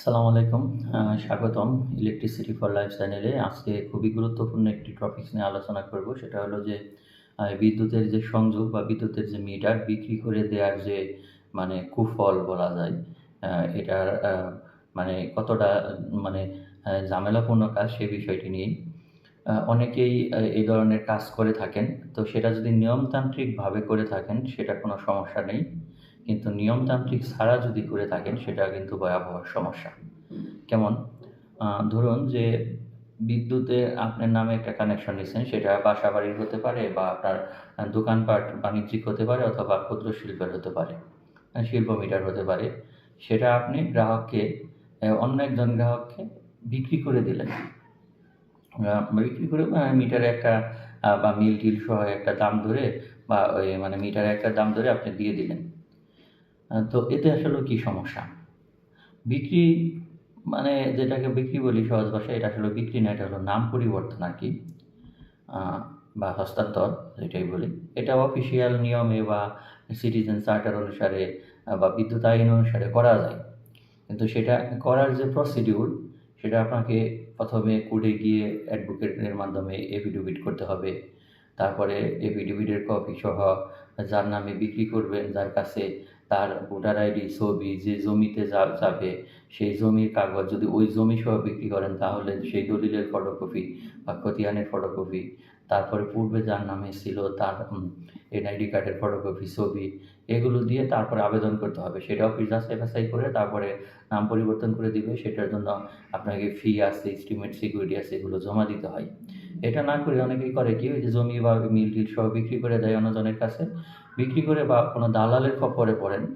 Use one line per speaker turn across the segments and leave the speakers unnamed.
আসসালামু আলাইকুম স্বাগতম ইলেকট্রিসিটি ফর লাইফ চ্যানেলে আজকে খুবই গুরুত্বপূর্ণ একটি টপিক নিয়ে আলোচনা করব। সেটা হলো যে বিদ্যুতের যে সংযোগ বা বিদ্যুতের যে মিটার বিক্রি করে দেওয়ার যে মানে কুফল বলা যায় এটার মানে কতটা মানে ঝামেলাপূর্ণ কাজ সে বিষয়টি নিয়েই। অনেকেই এই ধরনের কাজ করে থাকেন। তো সেটা যদি নিয়মতান্ত্রিকভাবে করে থাকেন, সেটা কোনো সমস্যা নেই। কিন্তু নিয়মতান্ত্রিক ছাড়া যদি করে থাকেন, সেটা কিন্তু ভয়াবহ সমস্যা। কেমন? ধরুন যে বিদ্যুতে আপনার নামে একটা কানেকশন নিচ্ছেন সেটা বাসা বাড়ির হতে পারে বা আপনার দোকানপাট বাণিজ্যিক হতে পারে অথবা ক্ষুদ্র শিল্পের হতে পারে শিল্প মিটার হতে পারে। সেটা আপনি গ্রাহককে অন্য একজন গ্রাহককে বিক্রি করে দিলেন। বিক্রি করে মিটারে একটা বা মিল টিল সহ একটা দাম ধরে বা ওই মানে মিটারে একটা দাম ধরে আপনি দিয়ে দিলেন। তো এতে আসলে কি সমস্যা? বিক্রি মানে যেটাকে বিক্রি বলি সহজ ভাষায়, এটা আসলে বিক্রি না, এটা হলো নাম পরিবর্তন আর কি। বা হস্তান্তর যেটাই বলি। এটা অফিসিয়াল নিয়মে বা সিটিজেন চার্টার অনুসারে বা বিদ্যুৎ আইন অনুসারে করা যায়। কিন্তু সেটা করার যে প্রসিডিউর সেটা আপনাকে প্রথমে কোর্টে গিয়ে অ্যাডভোকেটের মাধ্যমে এফিডেভিট করতে হবে। তারপরে এফিডেভিটের কপি সহ যার নামে বিক্রি করবেন, যার কাছে তার ভোটার আইডি, ছবি, যে জমিতে যাবে, সেই জমির কাগজ যদি ওই জমি সহ বিক্রি করেন, তাহলে সেই দলিলের ফটোকপি বা খতিয়ানের ফটোকপি তারপরে পূর্বে যার নামে ছিল তার এনআইডি কার্ডের ফটোকপি ছবি, এগুলো দিয়ে তারপরে আবেদন করতে হবে। সেটা অফিস যাচাই বাছাই করে তারপরে নাম পরিবর্তন করে দিবে। সেটার জন্য আপনাকে ফি আছে এস্টিমেট সিকিউরিটি আছে, এগুলো জমা দিতে হয়। এটা না করে অনেকেই করে কি, ওই যে জমি বা মিল টিল সহ বিক্রি করে দেয় অন্যজনের কাছে। বিক্রি করে বা কোনো দালালের খপ্পরে পড়েন,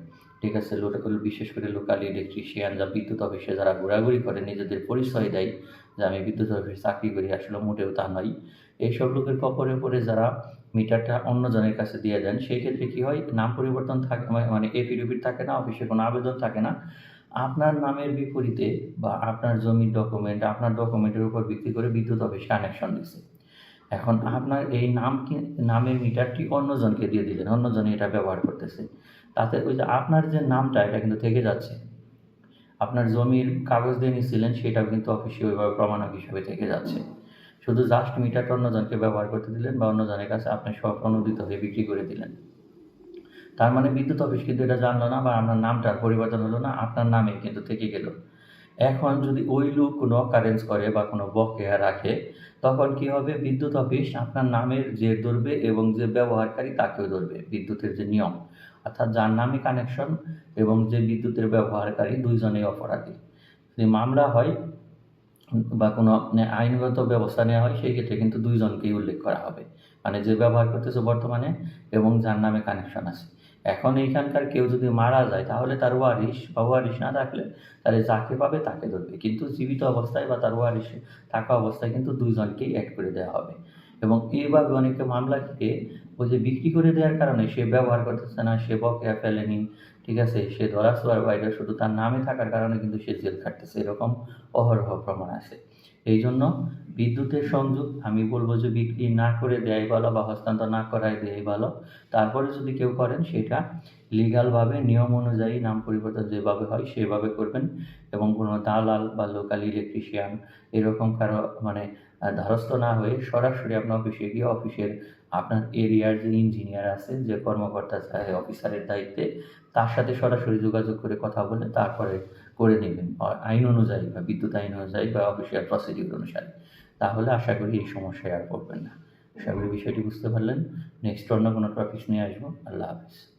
ঠিক আছে লোকাল বিশেষ করে লোকাল ইলেকট্রিশিয়ান যা বিদ্যুৎ অফিসে যারা ঘোরাঘুরি করে, নিজেদের পরিচয় দেয় যে আমি বিদ্যুৎ অফিসে চাকরি করি, আসলে মোটেও তা নয়। এইসব লোকের খপ্পরে পড়ে যারা মিটারটা অন্যজনের কাছে দিয়ে দেন, সেই ক্ষেত্রে কী হয়, নাম পরিবর্তন থাকে, মানে- মানে এফিডেভিট থাকে না, অফিসে কোনো আবেদন থাকে না। আপনার নামের বিপরীতে বা আপনার জমির ডকুমেন্ট আপনার ডকুমেন্টের উপর ভিত্তি করে বিদ্যুৎ অফিস কানেকশন দিছে। এখন আপনার এই নাম নামের মিটারটি অন্যজনকে দিয়ে দিলেন অন্যজনে এটা ব্যবহার করতেছে। তাতে ওই যে আপনার যে নামটা, এটা কিন্তু থেকে যাচ্ছে। আপনার জমির কাগজ দিয়ে নিচ্ছিলেন সেটাও কিন্তু অফিসে ওইভাবে প্রমাণক হিসাবে থেকে যাচ্ছে। শুধু জাস্ট মিটারটা অন্যজনকে ব্যবহার করতে দিলেন বা অন্যজনের কাছে আপনি সব অনুদিত হয়ে বিক্রি করে দিলেন। তার মানে বিদ্যুৎ অফিস কিন্তু এটা জানলো না বা আপনার নামটার পরিবর্তন হলো না, আপনার নামে কিন্তু থেকে গেল। এখন যদি ওই লোক কোনো অকারেন্স করে বা কোনো বকেয়া রাখে, তখন কি হবে? বিদ্যুৎ অফিস আপনার নামের যে ধরবে এবং যে ব্যবহারকারী তাকেও ধরবে, বিদ্যুতের যে নিয়ম। অর্থাৎ যার নামে কানেকশন এবং যে বিদ্যুতের ব্যবহারকারী দুইজনেই অপরাধী। যদি মামলা হয় বা কোনো আইনগত ব্যবস্থা নেওয়া হয়, সেই ক্ষেত্রে কিন্তু দুইজনকেই উল্লেখ করা হবে। মানে যে ব্যবহার করতেছে বর্তমানে এবং যার নামে কানেকশন আছে। এখন এইখানকার কেউ যদি মারা যায়, তাহলে তার ওয়ারিশ বা ওয়ারিশ না থাকলে তাহলে যাকে পাবে তাকে ধরবে। কিন্তু জীবিত অবস্থায় বা তার ওয়ারিশ থাকা অবস্থায় কিন্তু দুইজনকেই অ্যাড করে দেওয়া হবে। এবং এইভাবে অনেকে মামলা থেকে ওই যে বিক্রি করে দেওয়ার কারণে সে ব্যবহার করতেছে না, সে বকেয়া ফেলেনি, ঠিক আছে? সে ধরা ছোঁয়ার বাইরে শুধু তার নামে থাকার কারণে কিন্তু সে জেল খাটতেছে, এরকম অহরহ প্রমাণ আছে। এই জন্য বিদ্যুতের সংযোগ, আমি বলব যে বিক্রি না করে দেয় ভালো বা হস্তান্তর না করায় দেয় ভালো। তারপরে যদি কেউ করেন, সেটা লিগালভাবে নিয়ম অনুযায়ী, নাম পরিবর্তন যেভাবে হয়, সেভাবে করবেন এবং কোনো দালাল বা লোকাল ইলেকট্রিশিয়ান এরকম কারও মানে ধারস্থ না হয়ে সরাসরি আপনার অফিসে গিয়ে অফিসের আপনার এরিয়ার যে ইঞ্জিনিয়ার আছে, যে কর্মকর্তা অফিসারের দায়িত্বে, তার সাথে সরাসরি যোগাযোগ করে কথা বলে তারপরে করে নেবেন। আইন অনুযায়ী বা বিদ্যুৎ আইন অনুযায়ী বা অফিসিয়াল প্রসিডিউর অনুসারে। তাহলে আশা করি এই সমস্যায় আর পড়বেন না। আশা করি বিষয়টি বুঝতে পারলেন। নেক্সট অন্য কোনো টপিক নিয়ে আসব। আল্লাহ হাফিজ।